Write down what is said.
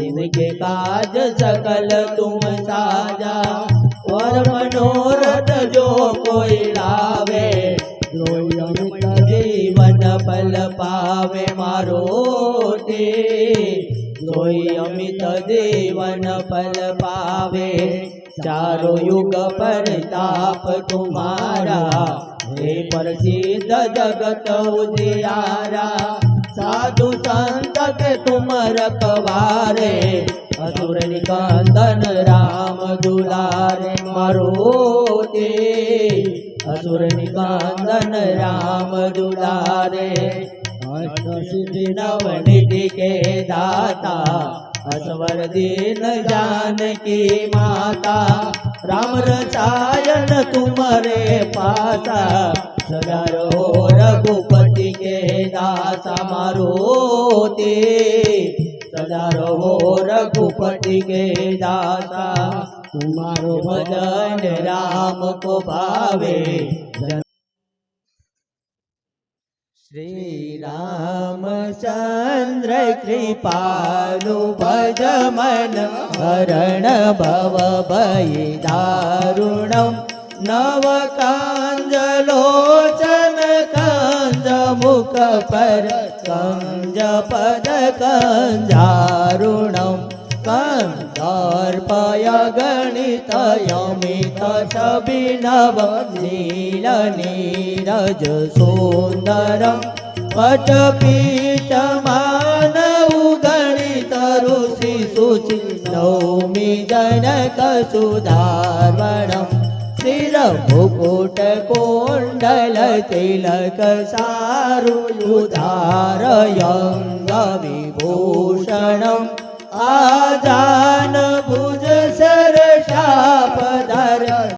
जिनके काज सकल तुम साजा और मनोरथ जो कोई लावे रोई अमित जीवन फल पावे मारो ते रोई अमित जीवन फल पावे चारो युग परताप तुम्हारा हे प्रसिद्ध जगत उजियारा साधु संत के तुम रखवारे असुर निकंदन राम दुलारे मारो ते असुर निकंदन राम दुलारे अष्ट सिद्धि नव के दाता असवर दीन जानकी माता। राम रसायन तुम्हारे पासा रहो रघुपति के दासा मारो। તે સદા રહો રઘુપતિ કે દાતા તુમારો ભજન રામ કો ભાવે શ્રી રામચંદ્ર કૃપાલુ ભજ મન હરણ ભવ ભય દારુણમ નવકાન पर कंज पद कंजारुणम कंदर्पय गणित यमित सबिनव नील नीरज सुन्दरं पटपीठमान गणित ऋषि शुचि नौमि जनकसुधार्वणम् ભૂપુટ કુંડલ તિલક સારું ઉદારયંગ વિભૂષણ આજાન